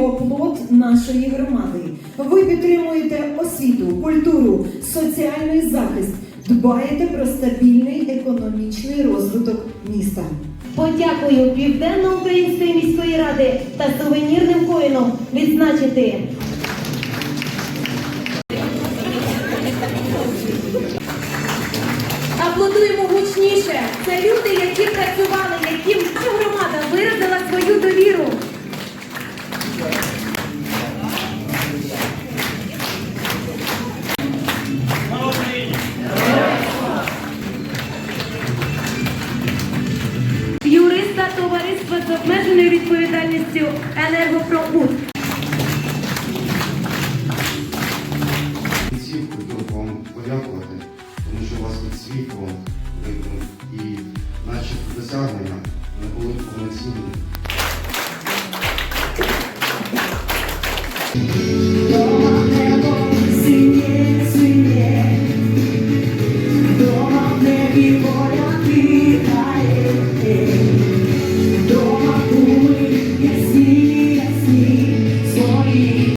оплот нашої громади. Ви підтримуєте освіту, культуру, соціальний захист, дбаєте про стабільний економічний розвиток міста. Подякую Південно-Української міської ради та сувенірним коїном відзначити Аплодуємо гучніше. Це люди, які працювали, яким товариства з обмеженою відповідальністю енергопробут. Всіх хотів вам подякувати, тому що у вас тут світло видно і наші досягнення не були повноцінні.